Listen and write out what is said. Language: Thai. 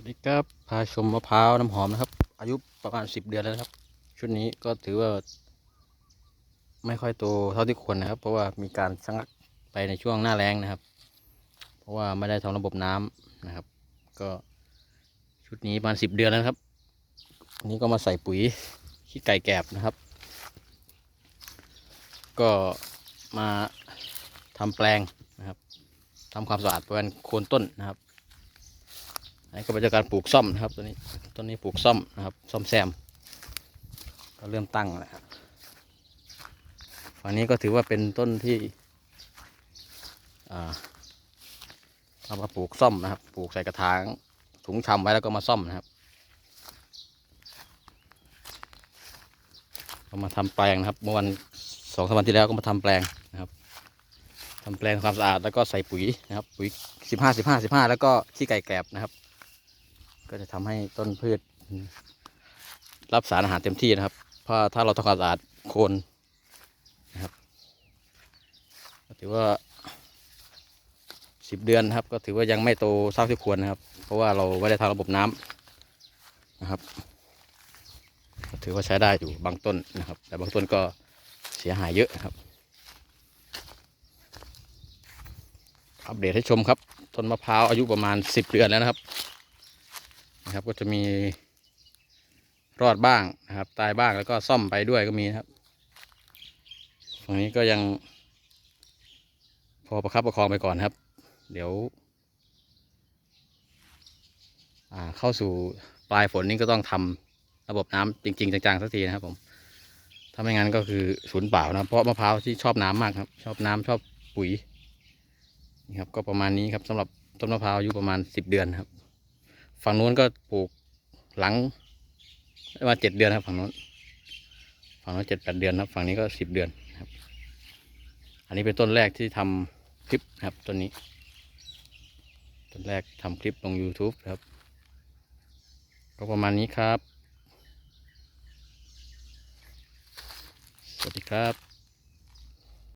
วัสดีครับ พาชมมะพร้าวน้ำหอมนะครับ อายุประมาณสิบเดือนแล้วครับ ชุดนี้ก็ถือว่า ไม่ค่อยโตเท่าที่ควรนะครับ เพราะว่ามีการชะงักไปในช่วงหน้าแล้งนะครับ เพราะว่าไม่ได้ทำระบบน้ำนะครับ ก็ชุดนี้ประมาณสิบเดือนแล้วครับอันนี้ก็มาใส่ปุ๋ยขี้ไก่แกบนะครับ ก็มาทำแปลงนะครับทำความสะอาดบริเวณโคนต้นนะครับ นนี้ก็เป็นการปลูกซ่อมนะครับตัวนี้ต้นนี้ปลูกซ่อมนะครับซ่อมแซมก็เริ่มตั้งแล้วครับฝั่งนี้ก็ถือว่าเป็นต้นที่เอ่ามาปลูกซ่อมนะครับ ปลูกใส่กระถางถุงชำไว้แล้วก็มาซ่อมนะครับก็มาทำแปลงนะครับ เมื่อวันสองสามวันที่แล้วก็มาทำแปลงนะครับทำแปลงทำความสะอาดแล้วก็ใส่ปุ๋ยนะครับ ปุ๋ยสิบห้าสิบห้าสิบห้าแล้วก็ขี้ไก่แกลบนะครับ ก็จะทำให้ต้นพืช รับสารอาหารเต็มที่นะครับ เพราะถ้าเราทำความสะอาดโคนนะครับถือว่าสิบเดือนนะครับ ก็ถือว่ายังไม่โตเท่าที่ควรนะครับ เพราะว่าเราไม่ได้ทำระบบน้ำนะครับถือว่าใช้ได้อยู่บางต้นนะครับ แต่บางต้นก็เสียหายเยอะนะครับอัปเดตให้ชมครับ ต้นมะพร้าวอายุประมาณสิบเดือนแล้วนะครับ นะครับ ก็จะมีรอดบ้างนะครับ ตายบ้างแล้วก็ซ่อมไปด้วยก็มีนะครับฝั่งนี้ก็ยัง พอประคับประคองไปก่อนนครับ เดี๋ยวอ่าเข้าสู่ปลายฝนนี้ก็ต้องทำระบบน้ำจริง ๆ จังๆสักทีนะครับผมถ้าไม่งั้นก็คือสูญเปล่านะเพราะมะพร้าวที่ชอบน้ำมากครับ ชอบน้ำชอบปุ๋ยนี่ครับ ก็ประมาณนี้ครับสำหรับต้นมะพร้าวอายุประมาณสิบเดือนครับ ฝั่งนู้นก็ปลูกหลังประมาณเจ็ดเดือนครับ ฝั่งนู้นฝั่งนู้นเจ็ดแปดเดือนครับ ฝั่งนี้ก็สิบเดือนครับ อันนี้เป็นต้นแรกที่ทำคลิปครับต้นนี้ ต้นแรกทำคลิปลง YouTube ครับ ก็ประมาณนี้ครับ สวัสดีครับ